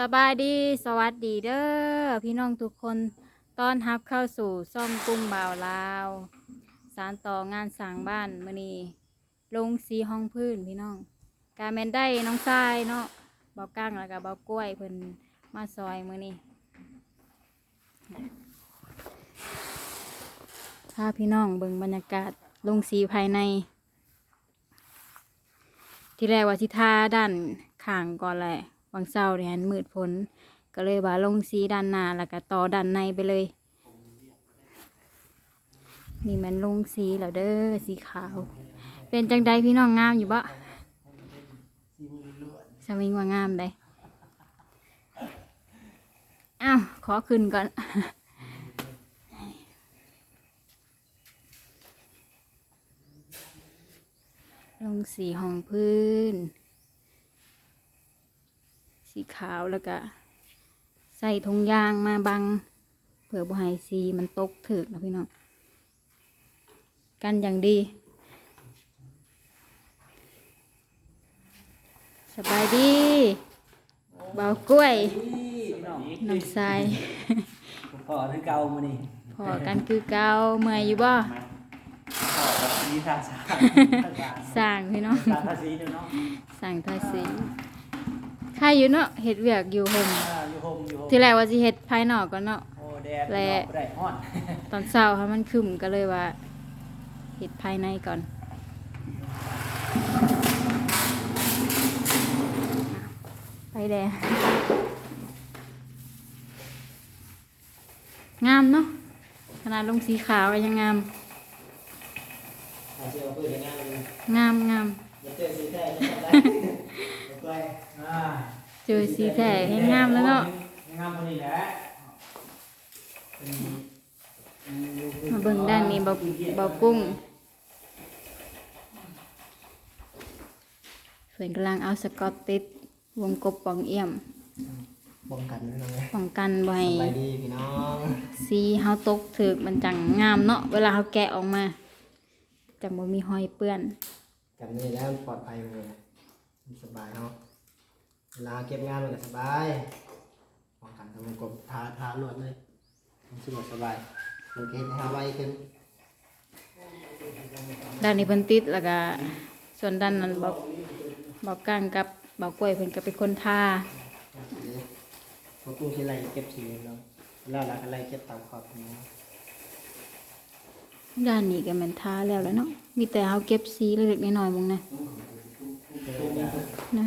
สบายดีสวัสดีเด้อพี่น้องทุกคนต้อนรับเข้าสู่ซ่อมกุ้งบ่าวลาว สารต่องานสั่งบ้านมือนีลงสีห้องพื้นพี่น้องการแมนได้น้องทรายเนาะเบาก้างแล้วก็เบากล้วยเพิ่นมาซอยมือนี้พาพี่น้องเบิ่งบรรยากาศลงสีภายใน ที่แรกว่าสิทาด้านข้างก่อนแหละ วังเศร้าเนี่ยมืดฝนก็เลยว่าลงสีด้านหน้าแล้วก็ต่อด้านในไปเลย นี่มันลงสีแล้วเด้อสีขาว เป็นจังใดพี่น้องงามอยู่บ่สวิงว่างามได้อ้าวขอขึ้นก่อนลงสีห้องพื้น สีขาวแล้วก็ ใส่ทงยางมาบังเผื่อบ่ให้สีมันตกถึกนะพี่น้องกันอย่างดี สบายดีเบากล้วยน้ำทรายพอคือเก่ามานี่พอกันคือเก่าเมื่อยอยู่บ่พอกับสีทาสาสร้างพี่น้องตาทาสีเนาะสั่งทาสี ใครอยู่เนาะเฮ็ดเวียกอยู่ห่มอ่าอยู่โฮมอยู่โฮมที่แรกว่าสิเฮ็ดภายนอกก่อนเนาะ โอ้แดดและแดดฮ้อน ตอนเช้าค่ะมันขึ้นก็เลยว่าเฮ็ดภายในก่อน ไปแดงงามเนาะขนาดลงสีขาวก็ยังงาม อาเจียวเพื่อนงานเลยงามงามอย่าเจอสีแท้ยังไงไปอ่า เจอสีแท้ให้งามแล้วเนาะงามคนนี้แหละมาเบิ่งด้านนี้เบาเบากุ้งเพิ่นกำลังเอาสกอตติดวงกบปองเอี่ยมป้องกันไว้หน่อยป้องกันไว้สบายดีพี่น้องสีเฮาตกถึกมันจังงามเนาะเวลาเฮาแกะออกมาจังบ่มีหอยเปื้อนจับนี่แล้วปลอดภัยเลยมัน สบายเนาะเวลาเก็บงานมันก็สบายป้องกันทำมันกบทาทาลวดเลยมันสะดวกสบายมันก็เห็นให้ไวขึ้นด้านนี้เพิ่นติดแล้วก็ส่วนด้านนั้นบ่บ่ก้างกับบ่กล้วยเพิ่นก็เป็นคนทาพอกุ้งที่ไรเก็บสีเนาะแล้วเราก็ไล่เก็บตามขอบนี้ด้านนี้ก็แม่นทาแล้วแหล้วเนาะมีแต่เฮาเก็บสีเล็กๆน้อยๆมึงนะ เดี๋ยวจะ นะ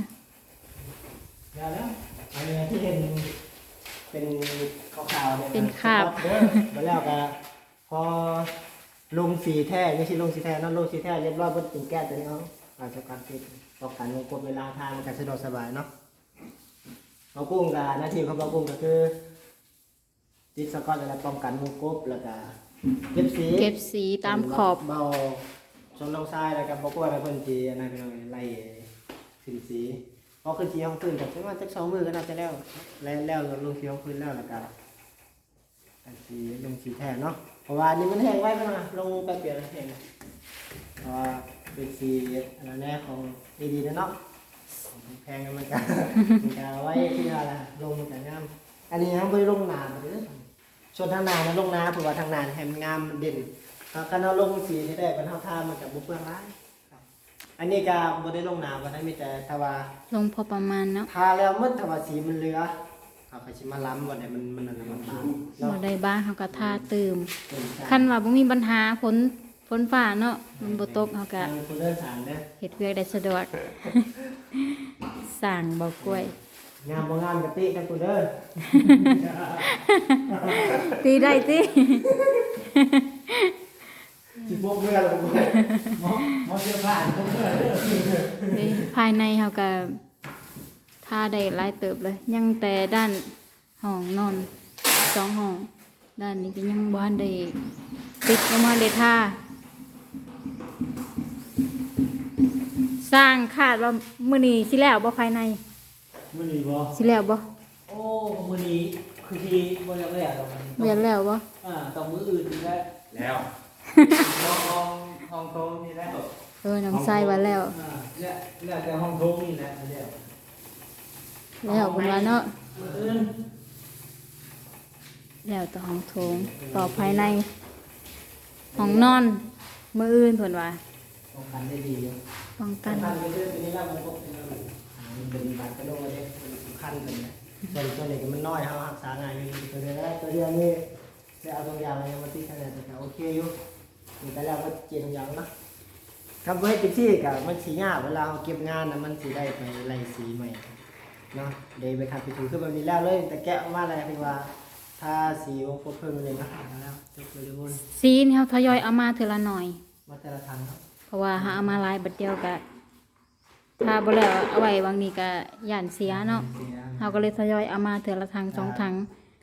อย่าแล้ว อันนี้ที่เห็นเป็นขาวๆ เนี่ยเป็นคราบ เด้อมาแล้วก็พอลงสีแท้ไม่ใช่ลงสีแท้เนั่นลงสีแท้เรียบร้อยบนถึงแก้ตัวนี้เนาะอาจจะการติดป้องกันวงกลมเวลาทางมันก็สะดวกสบายเนาะเรากุ้งกับหน้าที่ของเรากุ้งก็คือติดสกอตแล้วป้องกันมุกบแล้วก็เก็บสี เก็บสีตามขอบ เบาชนลงทรายแล้วก็บอกว่าเป็นคนจีอันนั้นเป็นอะไรไล่ขึ้นสีพอขึ้นสีห้องพื้นกับใช้ว่าจักสองมือก็น่าจะแล้วแล้วแล้วลงสีห้องพื้นแล้วแล้วก็อัน สีลงสีแทนเนาะเพราะว่าอันนี้มันแห้งไว้ไหมนะลงแป๊บเดียวแล้วแห้งเพราะว่าเป็นสีอันนั้นแน่ของดีๆนะเนาะแพงกันมันกันมันกันไว้ที่อะไรลงแต่งามอันนี้เขาไม่ลงนาไปเลยชนทางนานะลงนาเพราะว่าทางนาแหมงามมันเด่นถ้าคันเราลงสีที่ได้เป็นเท่าท่ามันกับบุเปื้อนร้ายครับอันนี้ก็บ่ได้ลงนาบ่ได้มีแต่ถ้าว่าลงพอประมาณเนาะทาแล้วมันถ้าว่าสีมันเหลือ เขาก็สิมาล้ำบ่ได้มันมันนั่นน่ะมันบางเนาะบ่ได้บ้างเฮาก็ทาเติมเป็นการคันว่าบ่มีปัญหาฝนฝนฟ้าเนาะมันบ่ตกเฮาก็ทางคนเดินทางเด้อเฮ็ดเวียกได้สะดวกสร้างเบากล้วย งามบ่งามกะติกันกูเด้อตีได้ติสิพวกเมื่อแล้วกูหมอหมอเสื้อผ้าพวกเพื่อนเด้อนี่ภายในเฮาก็ ทาได้หลายเติบเลย ยังแต่ด้านห้องนอนสองห้อง ด้านนี้ก็ยังบ่ทันได้ติดยังบ่ทันได้ทาสร้างคาดว่ามื้อนี้สิแล้วบ่ภายในมื้อนี้บ่สิแล้วบ่โอ้มื้อนี้คือที่บ่อยากได้หรอกมันเรียนแล้วบ่อ่าต้องมื้ออื่นนี่แหละแล้วห้องห้องห้องโถงนี่แหละเออน้องใส่ว่าแล้วอ่าเนี่ยเนี่ยแต่ห้องโถงนี่แหละอันเดียว แล้วเพิ่นว่าเนาะหมืออื่นแล้วต่อห้องโถงต่อภายในห้องนอนมืออื่นเพิ่นว่าป้องกันได้ดีอยู่ป้องกักันนพันก็คือตัวนี้แล้วมันก็เป็นอะไรอ่ามันเป็นบาดกระโดดเลยมันสำคัญเป็นนะส่วนตัวนี้ก็มันน้อยเขารักษาง่ายอยู่ตัวเดียวแล้วตัวเดียวนี่จะเอาตัวอย่างอะไรมาตีคะแนนแต่ก็โอเคอยู่มีแต่แล้วก็เจียนอย่างนะครับเว้ยติดที่กับมันสียากเวลาเราเก็บงานนะมันสีได้ไปไล่สีใหม่ เนาะเดี๋ยวไปขัดไปถูคือแบบนี้แล้วเลย แต่แกะออกมาอะไรคือว่าถ้าสีวงกลมเพิ่มเลยนะแล้วจบเลยวนซีนเฮาทยอยเอามาเทื่อละหน่อย มาแต่ละทางครับเพราะว่าหาเอามาหลายบัดเดียวก็ถ้าบ่แล้วเอาไว้บางนี้ก็ย่านเสียเนาะเสียเฮาก็เลยทยอยเอามาเทื่อละถังสองถัง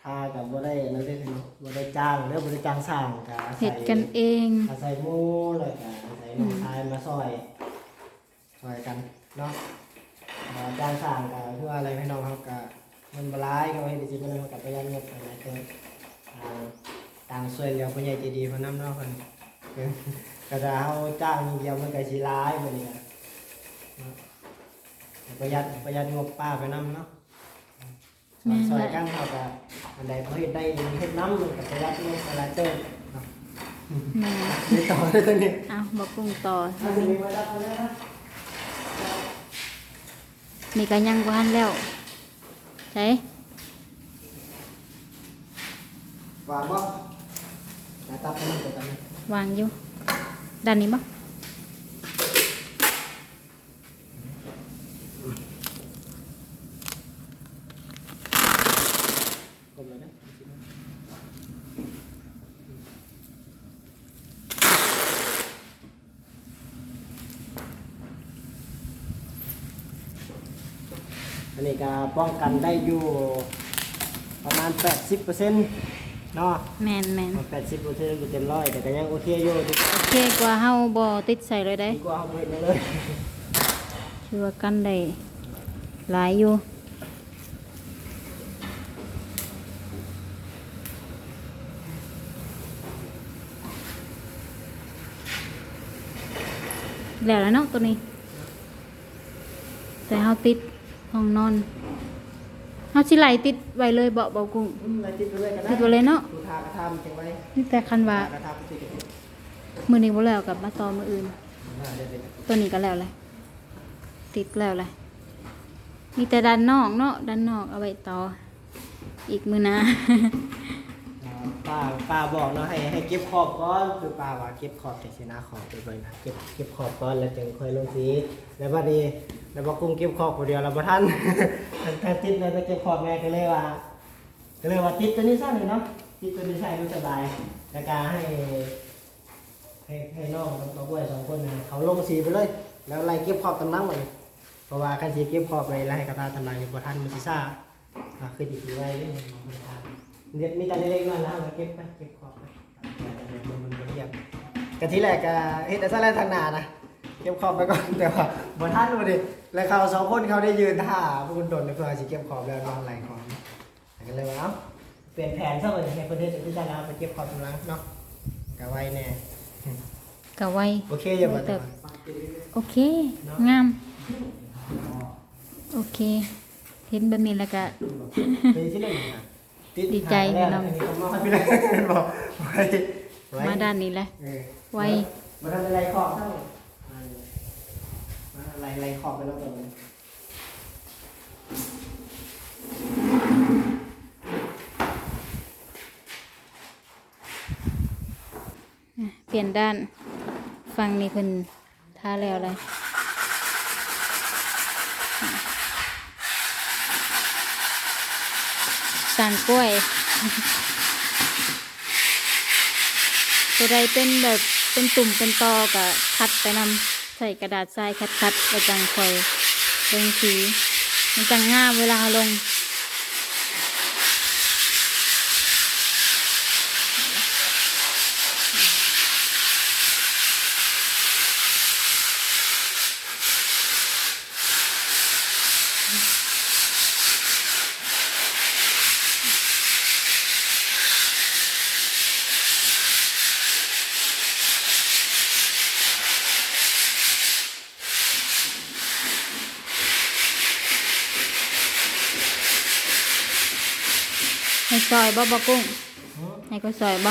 ถ้ากับบ่ได้นั่นเลยเนาะบ่ได้จ้างหรือบ่ได้จ้างสร้างก็อาศัย เฮ็ดกันเอง อาศัยหมู่แล้วก็อาศัยน้องชายมาซอยซอยกันเนาะ อ่าจ้างสร้างก็คือว่าอะไรพี่น้องครับก็มันบ่หลายก็เฮ็ดสิบ่ได้มันก็ประหยัดงบไปหลายเติมอ่าต่างช่วยเหลือผู้ใหญ่ใจดีเพิ่นนำเนาะเพิ่นเพิ่นก็ถ้าเฮาจ้างอย่างเดียวมันก็สิหลายบัดนี้ก็เนาะประหยัดประหยัดงบป้าไปนำเนาะแม่น ซอยแหละกันเขาก็อันใดเขาเฮ็ดได้เฮ็ดน้ำมันกับประหยัดเงินอะไรเติมเนาะแม่มีต่อเลยตัวนี้เอาบ่ปรุงต่อถ้าสิมีประหยัดเลยนะ นี่ก็ยังบ่ทันแล้วใช่วางบ่หน้าตับไปนั่งตัวกันนะวางอยู่ด้านนี้บ่ กลมเลยนะอั นนี้ก็ป้องกันได้อยู่ประมาณ 80%เนาะแม่นแม่นแปดสิบเปอร์เซ็นต์เต็มร้อยแต่ก็ยังโอเคอยู่ดีโอเคกว่าเฮาบ่ติดใส่เลยได้กว่าเอาไปเห็นเลยชื่อว่ากันได้หลายอยู่แล้วแล้วเนาะตัวนี้ แต่เฮาติด ห้องนอนเฮาสิไหลติดไว้เลยเบาเบากุ้งอืมอะไรติดไปเลยกันนะติดไว้เลยเนาะดูทากระทำเก็บไว้นี่แต่คันว่าทากระทำติดกันมื้อนี้บ่แล้วกับมาต่อมื้ออื่น น่าจะเป็นตัวนี้ก็แล้วเลยติดแล้วเลยมีแต่ด้านนอกเนาะด้านนอกเอาไว้ต่อ อีกมือหนะ อ่าป้าป้าบอกเนาะให้ให้เก็บขอบก่อนคือป้าว่าเก็บขอบแต่ชนะขอบไปเลยนะเก็บเก็บขอบก่อนแล้วจึงค่อยลงสีแล้วบัดนี้ แล้วบอกกุ้งเก็บขอบคนเดียวแล้วบ่ทันแค่ติดเลยไปเก็บขอบแม่ก็เลยว่าก็เลยว่าติดตัวนี้ซะหน่อยเนาะติดตัวนี้ใส่มันสบายแล้วก็ให้ให้ให้น้องกับน้องกล้วยสองคนนะเขาลงสีไปเลย แล้วไล่เก็บขอบตำลังไว้เพราะว่าการสีเก็บขอบไปแล้วให้กระตาตำลังอยู่บ่ทันมันสิซ่าอะคือดีไว้เรื่องของมันทางเด็ดมีแต่เล็กๆน้อยๆแล้วเราเก็บไปเก็บขอบไปมันมันเรียบกะที่แรกก็เฮ็ดแต่ซะแล้วทางหน้านะเก็บขอบไปก่อนแต่ว่าบ่ทันบ่ดิ แล้วเขาสองคนเขาได้ยืนท่าพวกคุณโดนเพื่อสิเก็บขอบแล้วน้องไล่ขอบก็เลยว่าเอ้าเปลี่ยนแผนซะเลยให้ประเทศจะพิจารณาไปเก็บขอบตำลังเนาะก็ไว้แน่กะไว้โอเคอย่ามาเติบโอเค งาม โอเค เห็นแบบนี้แล้วก็เป็นที่หนึ่งค่ะดีใจพี่พี่น้น้อองงพี่น้องบอกไว้ไว้มาด้านนี้แหละเออไว้มาทำอะไรขอบเท่า อะไรอะไรขอบไปแล้วตรงนี้เปลี่ยนด้านฟังนี่เพิ่นทาแล้วเลยสั่งกล้วยตัวใดเป็นแบบเป็นตุ่มเป็นตอก็คัดไปนำ ใส่กระดาษทรายคัดๆแล้วจังคอยลงสีมันจังง่ามเวลาลง อยบ่บ่กุ้งให้ก็ซอยบ่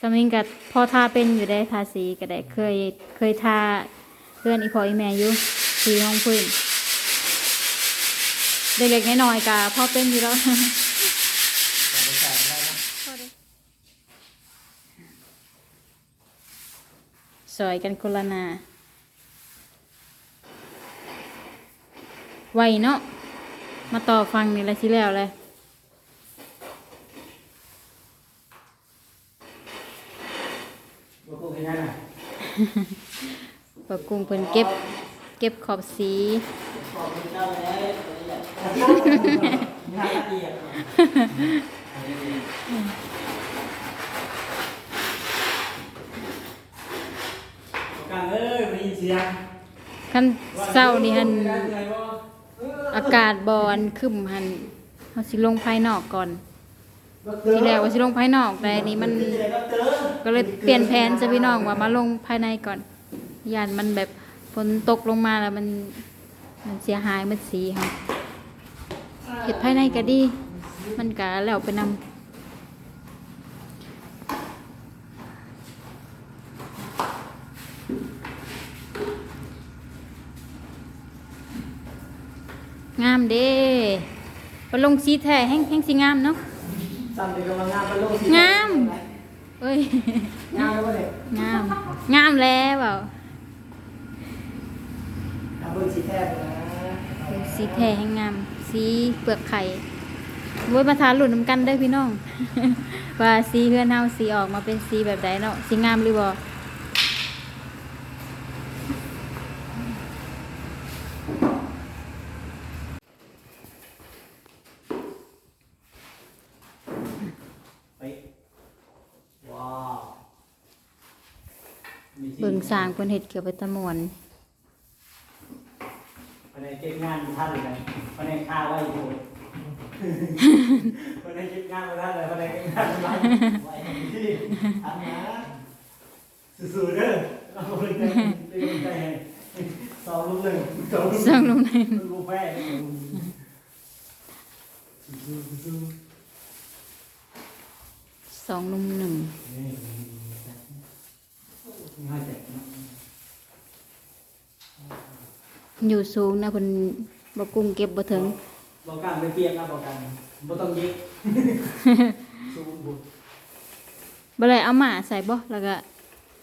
สมิงกับพอทาเป็นอยู่ได้ทาสีก็ได้เคยเคยทาเพื่อนอีพออีแม่อยู่สีห้องพื้นเด็กๆน้อยๆกะพอเป็นอยู่แล้วสอยกันคนละนา ไวเนาะมาต่อฟังนี่ละสิแล้วเลยบ่กูเห็นนั่นน่ะปะกุ้งเพิ่นเก็บ เก็บขอบสีขอบคุณเจ้าเลยงานละเอียดกันเอ้ยมีเสียงขั้นเศร้านี่หันได้ไงวะ อากาศบอนขึ้นหันเขาสิลงภายนอกก่อนทีแรกว่าสิลงภายนอกแต่อันนี้มันก็เลยเปลี่ยนแผนจะพี่น้องว่ามาลงภายในก่อนยานมันแบบฝนตกลงมาแล้วมันมันเสียหายมันสีค่ะเห็ดภายในก็ดี มันก็แล้วไปนำามเด้ไปลงสีแท้แห้งแห้งสีงามเนาะซ้ำเด็กกำลังงามไปลงสิงามเอ้ยงามแล้ววะเนี่ยงามงามแล้วเปล่าเอาเบิ่งสีแทบนะสีแท้แห่งงาม สีเปลือกไข่ไว้มาทานหลุดน้ำกันได้อพี่น้อง ว่าสีเฮือนเฮาสีออกมาเป็นสีแบบใดเนาะสีงามหรือบ่ ไปว้าวมีที่ เบิ่ง สร้างเพิ่นเฮ็ดเกี่ยวกับตะมวนภายในเก็บงานท่านเลยภายในค่าไว้อยู่ภายในเก็บงานมาท่านเลยภายในเก็บงานไว้ไว้ที่ทำนะสู้ๆเด้อเอาเลยใจเป็นใจให้สองลูกหนึ่งสองลูกสร้างลงในลูกแพ้สู้สองนุ่มหนึ่งๆนี่ง่ายจังนะ อยู่สูงนะเพิ่นบ่กุ้งเก็บบ่ถึงบอกกันไม่เปรียกนะบอกกันบ่ต้องยิกสู้บุญบ่ได้เอามาใส่บ่แล้วก็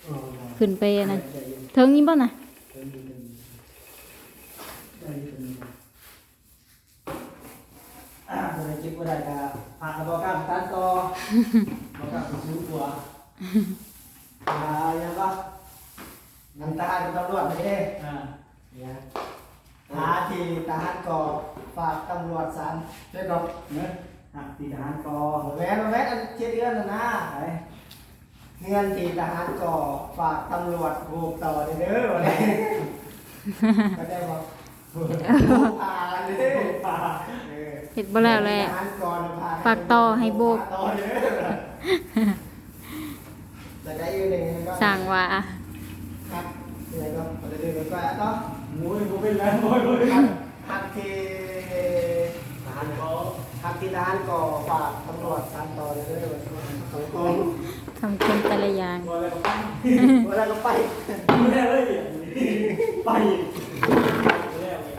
โอ้ขึ้นไปอันนั้นใจเย็นถึงนี่บ่น่ะใจเย็นใจเย็นอ่าคนในคลิปก็ได้ก็พากับบอกกันตัดต่อบอกกันไปซื้อตัวอ่าอย่างก็น้ำตาลกับตำรวจไปเด้อ่าเนี่ย หาที่ทหารกอฝากตำรวจสามเจ้าดอกเนอะหาที่ทหารกอแหวนแหวนอันเจ็ดเดือนแล้วนะไอ้เงินที่ทหารกอฝากตำรวจโบกต่อเด้อเด้อวันนี้ก็ได้บอกผ่าเลยผ่าเออเฮ็ดบ่แล้วแหละทหารกอผ่ฝากต่อให้โบกฝากต่อเด้อจะได้อยู่ในนั้นก็สร้างว่าครับอะไรก็อะไรเรื่อยๆก็ต่อห มูหมูเป็นแล้วโอ้ยโอ้ยหักที่ทหารกอหักที่ทหารกอฝากตำรวจตามต่อเด้อสองคนทำคนแต่ละอย่างบ่อะไรก็ไปบ่อะไรก็ไปบ่ได้เลยไปบ่ได้เลย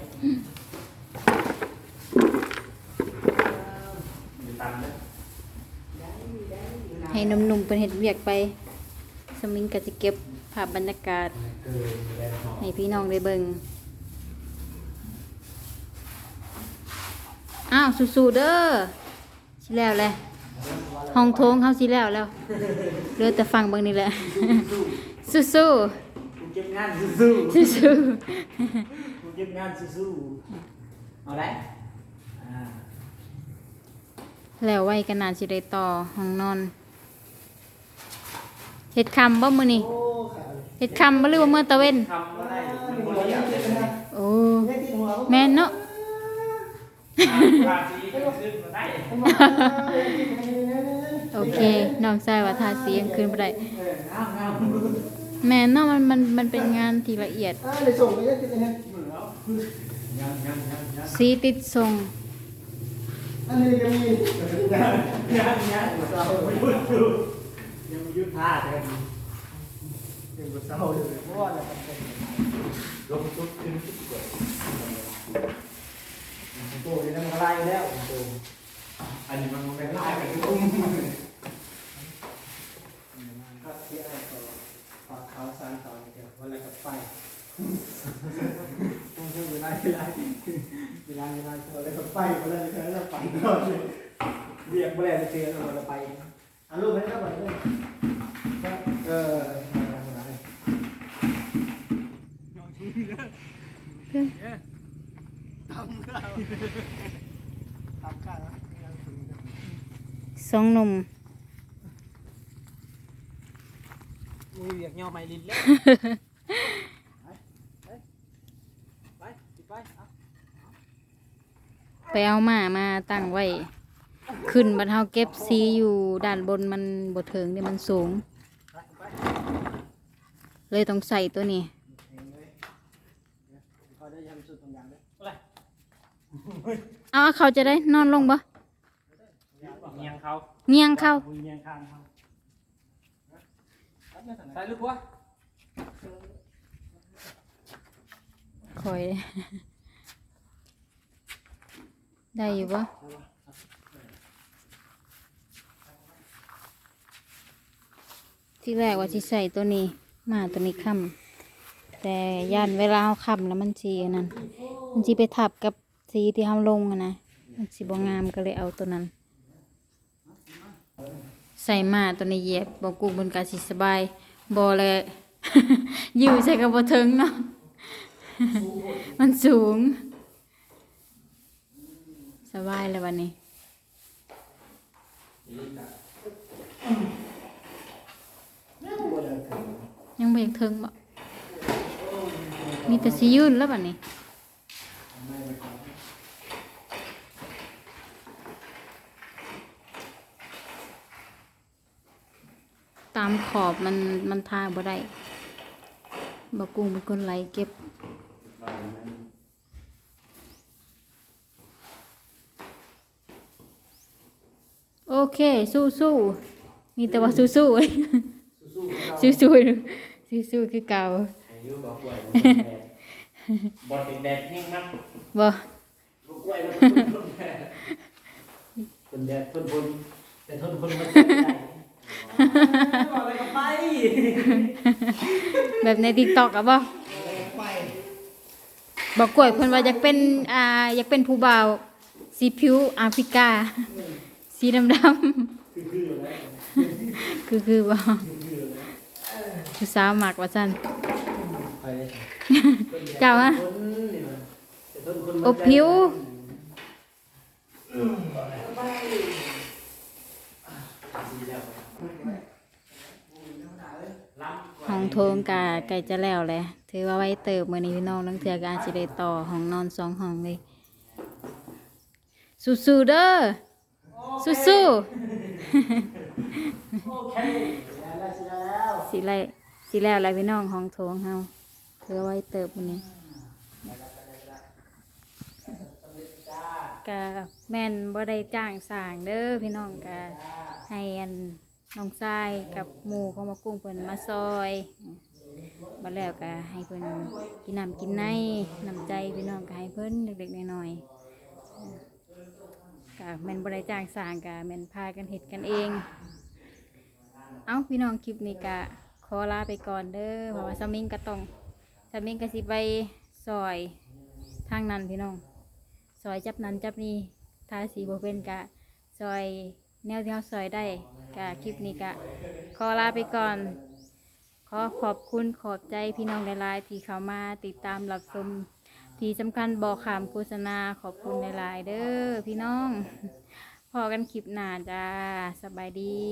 มีตังค์เด้อให้หนุ่มๆเป็นเห็ดเวียกไป สมิงก็จะเก็บภาพบรรยากาศ ให้พี่น้องได้เบิ่งอ้าวสู้ๆเด้อสิแล้วแหละห้องโถงเฮาสิแล้วแล้วเหลือแต่ฟังเบิ่งนี่แหละ สู้ๆกูเก็บงานสู้ๆสู้กูเก็บงานสู้ๆเอาได้อ่าๆแล้วไว้กันนานสิได้ต่อห้องนอนเฮ็ดคำบ่มื้อนี้โอ้ขาด เฮ็ดคำบ่หรือว่ามื้อตะเว้นทำก็ได้มันบ่ได้อยากเลยนะโอ้แม่ติดหัวแม่นเนาะภาษีขึ้นมาได้โอเคน้องชายว่าทาสียังคืนบ่ได้เออน้ำน้ำแม่นเนาะมันมันมันเป็นงานที่ละเอียดอ่าเลยส่งไปยังติดนะเหมือนแล้วยยังยังยังยังสีติดทรงอันนี้ก็มียังยังยังเราไม่ยุดอยู่ยังไม่ยุดท่าเลย ยังไม่เศร้าอยู่เพราะว่าเราเป็นลงชุดขึ้นชุดเกิดโตยังอะไรแล้วโตอันนี้มันเป็นไล่ลายเป็นอุ้มมครับที่อะไรต่อฝากเขาสารต่อเดี๋ยววันอะไรกับไฟต้องใช้เวลาเวลาเวลาเวลาอะไรกับไฟวันอะไรกับเราไปก่อนเรียกเมื่อไรจะเจอเราไปอะรูปให้เข้าไปด้วยเออ สองหนุ่ม มือเรียกย่อไม้ลิ้นแล้วไปไปเอา ไปเอาหมามาตั้งไว้ ขึ้นบรรเทาเก็บซีอยู่ด้านบนมันบดเถิงเนี่ยมันสูงไปไปเลยต้องใส่ตัวนี้เขาได้ทำสุดตรงอย่างเลยเอาเขาจะได้นอนลงบ่เงียงเขาเงียงเข้ามือเงียงข้างเขาใส่ลูกวะคอย ได้อยู่บ่ที่แรกว่าที่ใส่ตัวนี้ มาตัวนี้ค่ำแต่ย่านเวลาเอาค่ำแล้วมันสีนั้น มันสีไปทับกับสีที่เขาลงอะนะมันสีบ่งามก็เลยเอาตัวนั้น ใส่มาตัวนี้เหยียบบอกกูบนกาสิสบายบอเลยอยู่ใส่กับบ่ถึงเนาะมันสูง สบายเลยวันนี้ยังไม่อยากถึงบ่มีแต่สิยืนแล้วบัดนี้ตามขอบมันมันทาบ่ได้บอกกุ้งเป็นคนไหลเก็บ โอเค สู้สู้ๆมีแต่ว่าสู้สู้ๆสู้สู้ๆสู้สู้ๆคือเก่าอายุบอกกล้วยบอดแดดแห้งมากบ่ลูกกล้วยมันต้นแดดเป็นแดดทนทนแต่ทนทนมันไม่ได้อะไรก็ไปแบบในติ๊กตอกอะบ่ไปบอกกล้วยเพิ่นว่าอยากเป็นอ่าอยากเป็นผู้บ่าวสีผิวแอฟริกา สีดำดำคือคือวๆคือคือบ่ผู้สาวหมักว่าซั่นเจ้าอะอบผิวห้องโถงกาไก่จะแล้วแหละถือว่าไว้เติบมือนี้พี่น้องนังเทื่อกาจสิได้ต่อห้องนอนสองห้องเลยสู้ๆเด้อ สู้โอเคแล้วสิแล้วๆสิไลสิแล้วแหละพี่น้องห้องโถงเฮาถือว่าไว้เติบมื้อนี้กะแม่นบ่ได้จ้างสร้างเด้อพี่น้องกะให้อันน้องทรายกับหมู่ของมากุ้งเพิ่นมาซอยบัดแล้วก็ให้เพิ่นกินน้ำกินในน้ำใจพี่น้องก็ให้เพิ่นเด็กๆน้อยๆ กะแม่นบ่ได้จ้างสร้างกะแม่นพากันเฮ็ดกันเอง เอ้าพี่น้องคลิปนี้กะขอลาไปก่อนเด้อเพราะว่าสมิงก็ต้องสมิงก็สิไปซอยทางนั้นพี่น้องซอยจับนั้นจับนี้ทาสีบ่เป็นกะซอยแนวที่เราซอยได้กะคลิปนี้กะขอลาไปก่อนขอขอบคุณขอบใจพี่น้องหลายๆที่เข้ามาติดตามรับชม ที่สำคัญบอกขามโฆษณาขอบคุณหลายเด้อพี่น้อง พอกันคลิปหน้าจ้าสบายดี